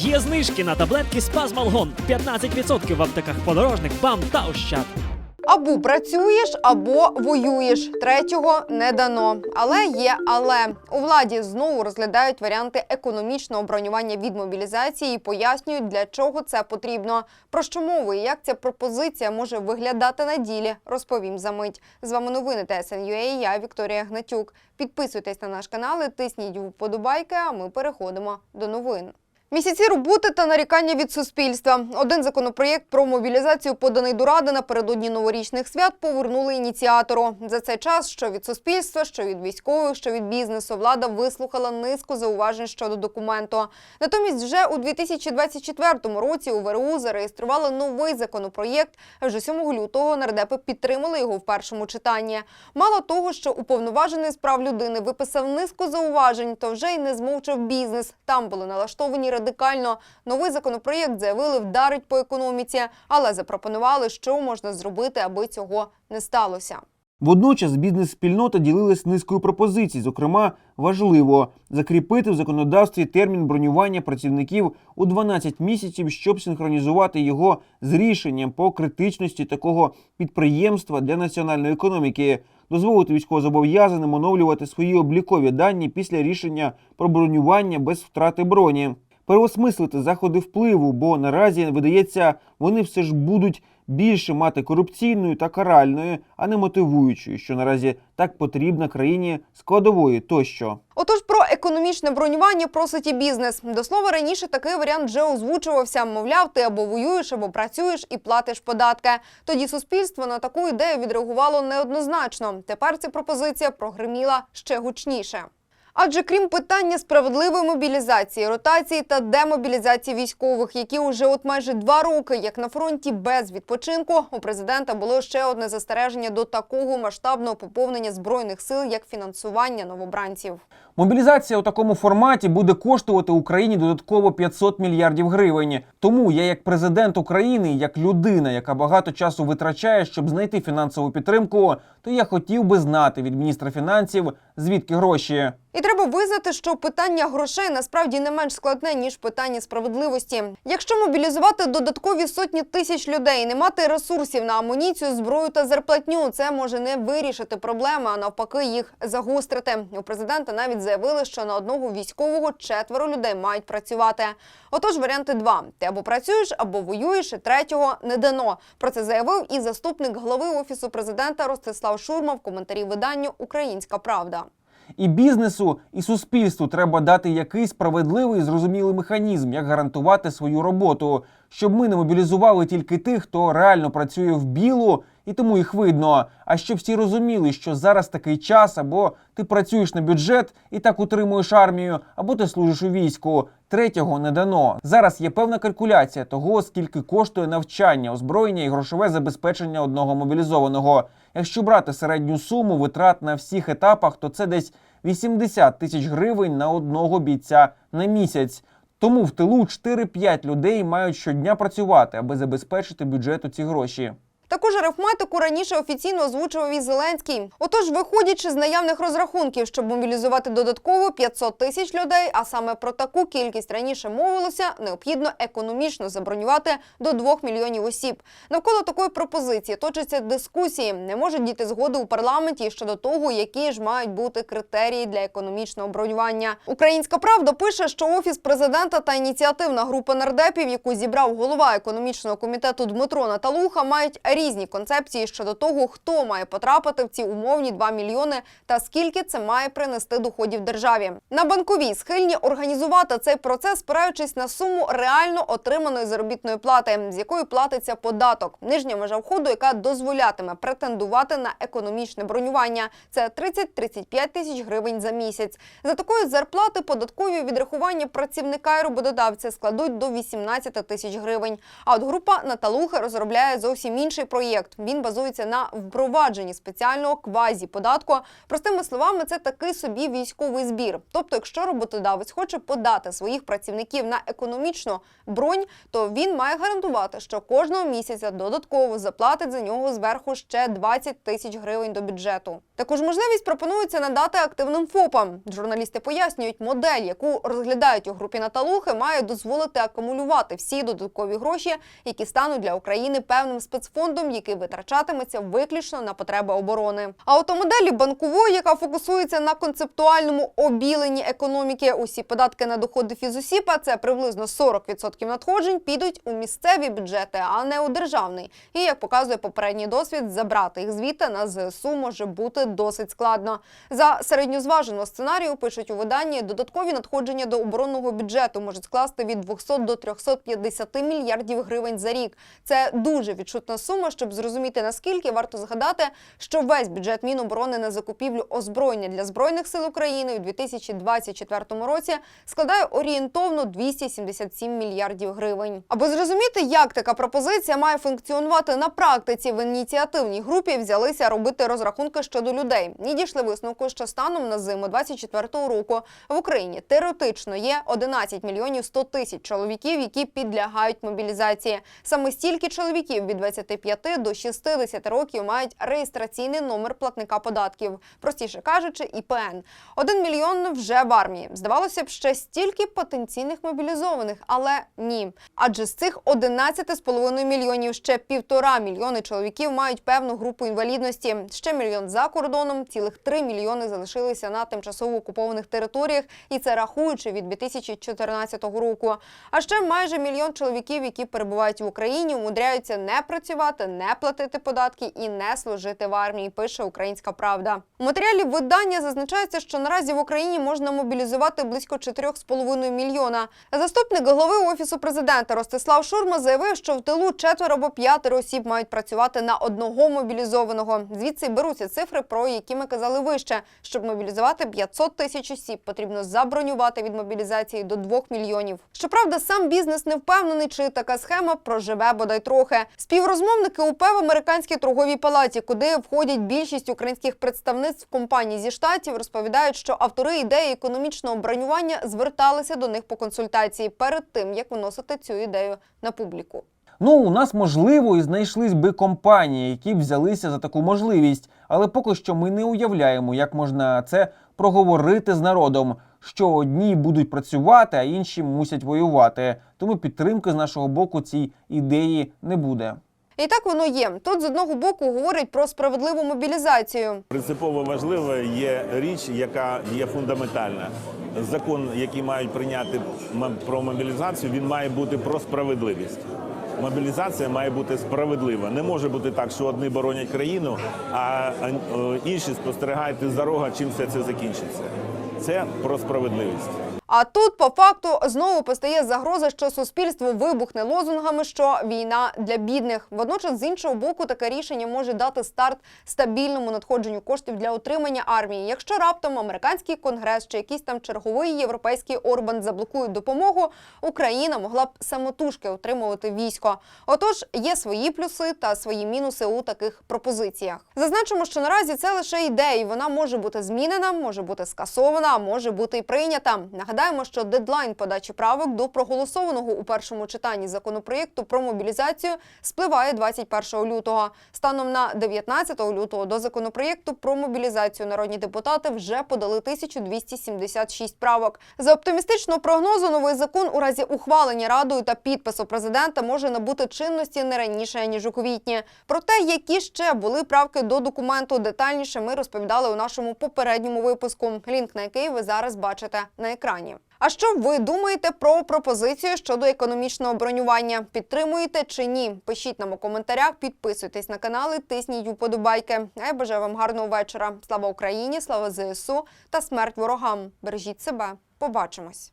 Є знижки на таблетки Спазмалгон 15% в аптеках подорожник, БАМ та Ощад. Або працюєш, або воюєш. Третього не дано. Але є але у владі знову розглядають варіанти економічного бронювання від мобілізації і пояснюють, для чого це потрібно. Про що мови і як ця пропозиція може виглядати на ділі, розповім за мить. З вами новини ТСНЮА, Я Вікторія Гнатюк. Підписуйтесь на наш канал, і тисніть вподобайки. А ми переходимо до новин. Місяці роботи та нарікання від суспільства. Один законопроєкт про мобілізацію, поданий до ради напередодні новорічних свят, повернули ініціатору. За цей час, що від суспільства, що від військових, що від бізнесу, влада вислухала низку зауважень щодо документу. Натомість, вже у 2024 році у ВРУ зареєстрували новий законопроєкт. Вже 7 лютого нардепи підтримали його в першому читанні. Мало того, що уповноважений з прав людини виписав низку зауважень, то вже й не змовчав бізнес. Там були налаштовані радикально. Новий законопроєкт заявили вдарить по економіці, але запропонували, що можна зробити, аби цього не сталося. Водночас бізнес-спільнота ділилась низкою пропозицій. Зокрема, важливо закріпити в законодавстві термін бронювання працівників у 12 місяців, щоб синхронізувати його з рішенням по критичності такого підприємства для національної економіки, дозволити військовозобов'язаним оновлювати свої облікові дані після рішення про бронювання без втрати броні. Переосмислити заходи впливу, бо наразі видається, вони все ж будуть більше мати корупційною та каральною, а не мотивуючою, що наразі так потрібно країні складової тощо. Отож, про економічне бронювання просить і бізнес. До слова, раніше такий варіант вже озвучувався. Мовляв, ти або воюєш, або працюєш і платиш податки. Тоді суспільство на таку ідею відреагувало неоднозначно. Тепер ця пропозиція прогреміла ще гучніше. Адже крім питання справедливої мобілізації, ротації та демобілізації військових, які уже от майже два роки, як на фронті без відпочинку, у президента було ще одне застереження до такого масштабного поповнення збройних сил, як фінансування новобранців. Мобілізація у такому форматі буде коштувати Україні додатково 500 мільярдів гривень. Тому я, як президент України, як людина, яка багато часу витрачає, щоб знайти фінансову підтримку, то я хотів би знати від міністра фінансів, звідки гроші. І треба визнати, що питання грошей насправді не менш складне ніж питання справедливості. Якщо мобілізувати додаткові сотні тисяч людей, не мати ресурсів на амуніцію, зброю та зарплатню, це може не вирішити проблеми, а навпаки, їх загострити. У президента навіть заявили, що на одного військового четверо людей мають працювати. Отож, варіанти два: ти або працюєш, або воюєш, і третього не дано. Про це заявив і заступник голови офісу президента Ростислав Шурма в коментарі виданню Українська Правда. І бізнесу, і суспільству треба дати якийсь справедливий зрозумілий механізм, як гарантувати свою роботу, щоб ми не мобілізували тільки тих, хто реально працює в білу, і тому їх видно. А щоб всі розуміли, що зараз такий час, або ти працюєш на бюджет і так утримуєш армію, або ти служиш у війську. Третього не дано. Зараз є певна калькуляція того, скільки коштує навчання, озброєння і грошове забезпечення одного мобілізованого. Якщо брати середню суму витрат на всіх етапах, то це десь 80 тисяч гривень на одного бійця на місяць. Тому в тилу 4-5 людей мають щодня працювати, аби забезпечити бюджету ці гроші. Таку ж арифметику раніше офіційно озвучував і Зеленський. Отож, виходячи з наявних розрахунків, щоб мобілізувати додатково 500 тисяч людей, а саме про таку кількість раніше мовилося, необхідно економічно забронювати до 2 мільйонів осіб. Навколо такої пропозиції точаться дискусії. Не можуть діти згоди у парламенті щодо того, які ж мають бути критерії для економічного бронювання. Українська правда пише, що офіс президента та ініціативна група нардепів, яку зібрав голова економічного комітету Дмитро Наталуха, мають різні концепції щодо того, хто має потрапити в ці умовні 2 мільйони та скільки це має принести доходів державі. На банковій схильні організувати цей процес, спираючись на суму реально отриманої заробітної плати, з якої платиться податок. Нижня межа входу, яка дозволятиме претендувати на економічне бронювання. Це 30-35 тисяч гривень за місяць. За такої зарплати податкові відрахування працівника і роботодавця складуть до 18 тисяч гривень. А от група Наталухи розробляє зовсім інший проєкт. Він базується на впровадженні спеціального квазі-податку. Простими словами, це такий собі військовий збір. Тобто, якщо роботодавець хоче подати своїх працівників на економічну бронь, то він має гарантувати, що кожного місяця додатково заплатить за нього зверху ще 20 тисяч гривень до бюджету. Таку ж можливість пропонується надати активним ФОПам. Журналісти пояснюють, модель, яку розглядають у групі Наталухи, має дозволити акумулювати всі додаткові гроші, які стануть для України певним спецфондом, який витрачатиметься виключно на потреби оборони. А от банкової, яка фокусується на концептуальному обіленні економіки, усі податки на доходи фізосіб, а це приблизно 40% надходжень, підуть у місцеві бюджети, а не у державний. І як показує попередній досвід, забрати їх звідти на ЗСУ може бути досить складно. За середньозваженого сценарію пишуть у виданні, додаткові надходження до оборонного бюджету можуть скласти від 200 до 350 мільярдів гривень за рік. Це дуже відчутна сума. Щоб зрозуміти наскільки варто згадати, що весь бюджет Міноборони на закупівлю озброєння для збройних сил України у 2024 році складає орієнтовно 277 мільярдів гривень. Аби зрозуміти, як така пропозиція має функціонувати на практиці, в ініціативній групі взялися робити розрахунки щодо людей. І дійшли висновку, що станом на зиму 24-го року в Україні теоретично є 11 мільйонів 100 тисяч чоловіків, які підлягають мобілізації. Саме стільки чоловіків від 25 до 60 років мають реєстраційний номер платника податків, простіше кажучи, ІПН. Один мільйон вже в армії. Здавалося б, ще стільки потенційних мобілізованих, але ні. Адже з цих 11,5 мільйонів ще півтора мільйони чоловіків мають певну групу інвалідності. Ще мільйон за кордоном, цілих 3 мільйони залишилися на тимчасово окупованих територіях, і це рахуючи від 2014 року. А ще майже мільйон чоловіків, які перебувають в Україні, умудряються не працювати, не платити податки і не служити в армії. Пише Українська Правда. У матеріалі видання зазначається, що наразі в Україні можна мобілізувати близько 4,5 мільйона. Заступник голови офісу президента Ростислав Шурма заявив, що в тилу четверо або п'ятеро осіб мають працювати на одного мобілізованого. Звідси беруться цифри, про які ми казали вище. Щоб мобілізувати 500 тисяч осіб, потрібно забронювати від мобілізації до 2 мільйонів. Щоправда, сам бізнес не впевнений, чи така схема проживе бодай трохи. Співрозмовники УП в американській торговій палаті, куди входять більшість українських представництв компаній зі штатів, розповідають, що автори ідеї економічного бронювання зверталися до них по консультації перед тим, як виносити цю ідею на публіку. Ну, у нас можливо і знайшлись би компанії, які б взялися за таку можливість, але поки що ми не уявляємо, як можна це проговорити з народом, що одні будуть працювати, а інші мусять воювати. Тому підтримки з нашого боку цій ідеї не буде. І так воно є. Тут з одного боку говорять про справедливу мобілізацію. Принципово важлива є річ, яка є фундаментальна. Закон, який мають прийняти про мобілізацію, він має бути про справедливість. Мобілізація має бути справедлива. Не може бути так, що одні боронять країну, а е, інші спостерігають за рога, чим все це закінчиться. Це про справедливість. А тут по факту знову постає загроза, що суспільство вибухне лозунгами, що війна для бідних. Водночас, з іншого боку, таке рішення може дати старт стабільному надходженню коштів для утримання армії. Якщо раптом американський конгрес чи якийсь там черговий європейський Орбан заблокують допомогу, Україна могла б самотужки утримувати військо. Отож, є свої плюси та свої мінуси у таких пропозиціях. Зазначимо, що наразі це лише ідея, вона може бути змінена, може бути скасована, може бути і прийнята. Нагадаємо, що дедлайн подачі правок до проголосованого у першому читанні законопроєкту про мобілізацію спливає 21 лютого. Станом на 19 лютого до законопроєкту про мобілізацію народні депутати вже подали 1276 правок. За оптимістичного прогнозу, новий закон у разі ухвалення радою та підпису президента може набути чинності не раніше ніж у квітні. Про те, які ще були правки до документу, детальніше ми розповідали у нашому попередньому випуску. Лінк на який ви зараз бачите на екрані. А що ви думаєте про пропозицію щодо економічного бронювання? Підтримуєте чи ні? Пишіть нам у коментарях, підписуйтесь на канали, тисніть уподобайки. А я бажаю вам гарного вечора. Слава Україні, слава ЗСУ та смерть ворогам. Бережіть себе. Побачимось.